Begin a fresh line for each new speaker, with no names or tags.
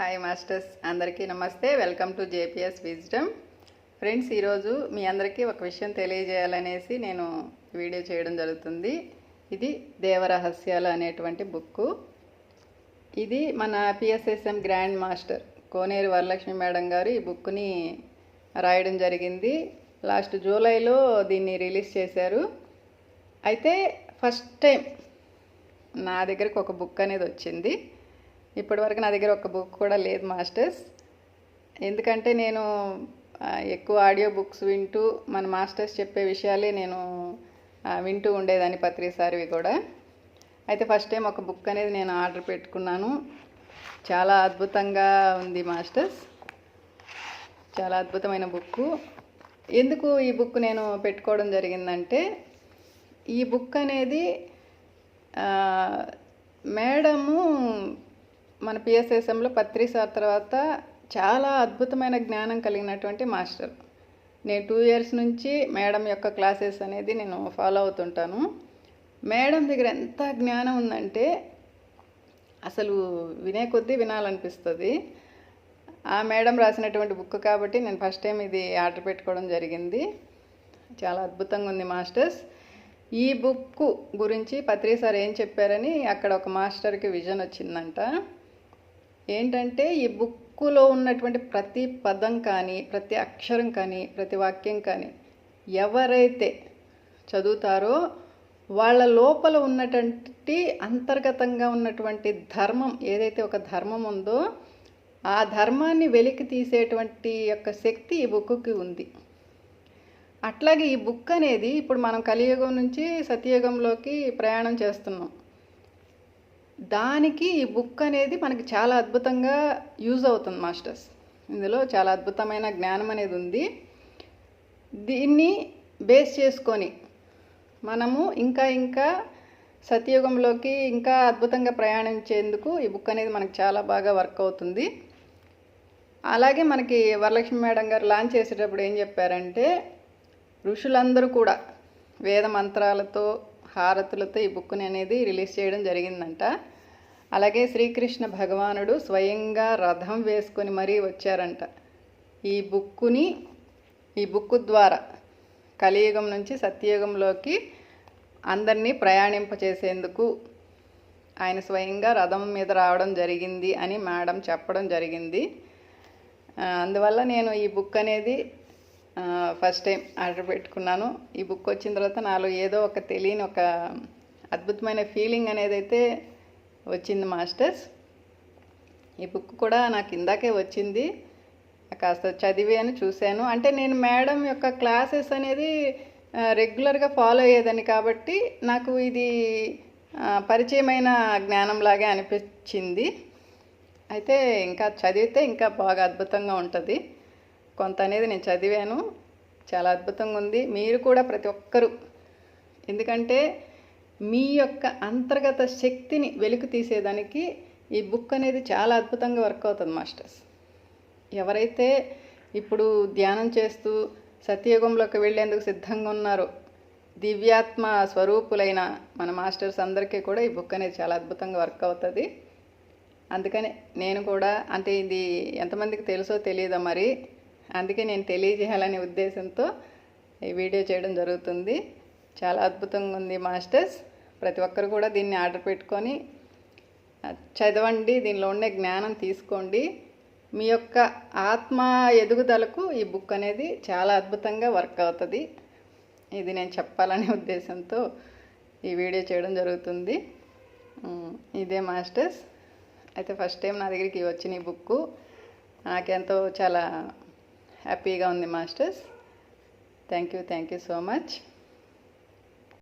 Hi masters అందరికీ నమస్తే. Welcome to JPS wisdom friends ఈరోజు మీ అందరికీ ఒక విషయం తెలియజేయాలనేసి నేను వీడియో చేయడం జరుగుతుంది. ఇది దేవరహస్యాలు అనేటువంటి బుక్కు. ఇది మన PSSM grand master Koneru Varalakshmi madam గారు ఈ బుక్ని రాయడం జరిగింది. లాస్ట్ జూలైలో దీన్ని రిలీజ్ చేశారు. అయితే ఫస్ట్ టైం నా దగ్గరకు ఒక బుక్ అనేది వచ్చింది. ఇప్పటివరకు నా దగ్గర ఒక బుక్ కూడా లేదు మాస్టర్స్. ఎందుకంటే నేను ఎక్కువ ఆడియో బుక్స్ వింటూ మన మాస్టర్స్ చెప్పే విషయాలే నేను వింటూ ఉండేదాన్ని ప్రతిసారివి కూడా. అయితే ఫస్ట్ టైం ఒక బుక్ అనేది నేను ఆర్డర్ పెట్టుకున్నాను. చాలా అద్భుతంగా ఉంది మాస్టర్స్. చాలా అద్భుతమైన బుక్ ఎందుకు ఈ బుక్ నేను పెట్టుకోవడం జరిగిందంటే ఈ బుక్ అనేది మేడము మన పిఎస్ఎస్ఎంలో పత్రి సార్ తర్వాత చాలా అద్భుతమైన జ్ఞానం కలిగినటువంటి మాస్టర్. నేను టూ ఇయర్స్ నుంచి మేడం యొక్క క్లాసెస్ అనేది నేను ఫాలో అవుతుంటాను. మేడం దగ్గర ఎంత జ్ఞానం ఉందంటే అసలు వినే కొద్దీ వినాలనిపిస్తుంది. ఆ మేడం రాసినటువంటి బుక్ కాబట్టి నేను ఫస్ట్ టైం ఇది ఆర్డర్ పెట్టుకోవడం జరిగింది. చాలా అద్భుతంగా ఉంది మాస్టర్స్. ఈ బుక్ గురించి పత్రి సార్ ఏం చెప్పారని అక్కడ ఒక మాస్టర్కి విజన్ వచ్చిందంట. ఏంటంటే ఈ బుక్కులో ఉన్నటువంటి ప్రతి పదం కానీ ప్రతి అక్షరం కానీ ప్రతి వాక్యం కానీ ఎవరైతే చదువుతారో వాళ్ళ లోపల ఉన్నటువంటి అంతర్గతంగా ఉన్నటువంటి ధర్మం ఏదైతే ఒక ధర్మం ఉందో ఆ ధర్మాన్ని వెలికి తీసేటువంటి యొక్క శక్తి ఈ బుక్కి ఉంది. అట్లాగే ఈ బుక్ అనేది ఇప్పుడు మనం కలియుగం నుంచి సత్యయుగంలోకి ప్రయాణం చేస్తున్నాం. దానికి ఈ బుక్ అనేది మనకి చాలా అద్భుతంగా యూజ్ అవుతుంది మాస్టర్స్. ఇందులో చాలా అద్భుతమైన జ్ఞానం అనేది ఉంది. దీన్ని బేస్ చేసుకొని మనము ఇంకా ఇంకా సత్యయుగంలోకి ఇంకా అద్భుతంగా ప్రయాణించేందుకు ఈ బుక్ అనేది మనకు చాలా బాగా వర్క్ అవుతుంది. అలాగే మనకి వరలక్ష్మి మేడం గారు లాంచ్ చేసేటప్పుడు ఏం చెప్పారంటే ఋషులందరూ కూడా వేద మంత్రాలతో హారతులతో ఈ బుక్ని అనేది రిలీజ్ చేయడం జరిగిందంట. అలాగే శ్రీకృష్ణ భగవానుడు స్వయంగా రథం వేసుకొని మరీ వచ్చారంట. ఈ బుక్కుని ఈ బుక్ ద్వారా కలియుగం నుంచి సత్యయుగంలోకి అందరినీ ప్రయాణింపచేసేందుకు ఆయన స్వయంగా రథం మీద రావడం జరిగింది అని మేడం చెప్పడం జరిగింది. అందువల్ల నేను ఈ బుక్ అనేది ఫస్ట్ టైం ఆర్డర్ పెట్టుకున్నాను. ఈ బుక్ వచ్చిన తర్వాత నాలో ఏదో ఒక తెలియని ఒక అద్భుతమైన ఫీలింగ్ అనేది అయితే వచ్చింది మాస్టర్స్. ఈ బుక్ కూడా నాకు ఇందాకే వచ్చింది. కాస్త చదివాను చూశాను. అంటే నేను మేడం యొక్క క్లాసెస్ అనేది రెగ్యులర్గా ఫాలో అయ్యేదాన్ని కాబట్టి నాకు ఇది పరిచయమైన జ్ఞానంలాగే అనిపించింది. అయితే ఇంకా చదివితే ఇంకా బాగా అద్భుతంగా ఉంటుంది. కొంత అనేది నేను చదివాను. చాలా అద్భుతంగా ఉంది. మీరు కూడా ప్రతి ఒక్కరూ. ఎందుకంటే మీ యొక్క అంతర్గత శక్తిని వెలుగు తీసేదానికి ఈ బుక్ అనేది చాలా అద్భుతంగా వర్క్ అవుతుంది మాస్టర్స్. ఎవరైతే ఇప్పుడు ధ్యానం చేస్తూ సత్యయుగంలోకి వెళ్ళేందుకు సిద్ధంగా ఉన్నారో దివ్యాత్మ స్వరూపులైన మన మాస్టర్స్ అందరికీ కూడా ఈ బుక్ అనేది చాలా అద్భుతంగా వర్క్ అవుతుంది. అందుకని నేను కూడా అంటే ఇది ఎంతమందికి తెలుసో తెలియదో మరి? అందుకే నేను తెలియజేయాలనే ఉద్దేశంతో ఈ వీడియో చేయడం జరుగుతుంది. చాలా అద్భుతంగా ఉంది మాస్టర్స్. ప్రతి ఒక్కరు కూడా దీన్ని ఆర్డర్ పెట్టుకొని చదవండి దీనిలో ఉండే జ్ఞానం తీసుకోండి. మీ యొక్క ఆత్మ ఎదుగుదలకు ఈ బుక్ అనేది చాలా అద్భుతంగా వర్క్ అవుతుంది. ఇది నేను చెప్పాలనే ఉద్దేశంతో ఈ వీడియో చేయడం జరుగుతుంది. ఇదే మాస్టర్స్. అయితే ఫస్ట్ టైం నా దగ్గరికి వచ్చిన ఈ బుక్ నాకెంతో చాలా హ్యాపీగా ఉంది masters. Thank you thank you so much.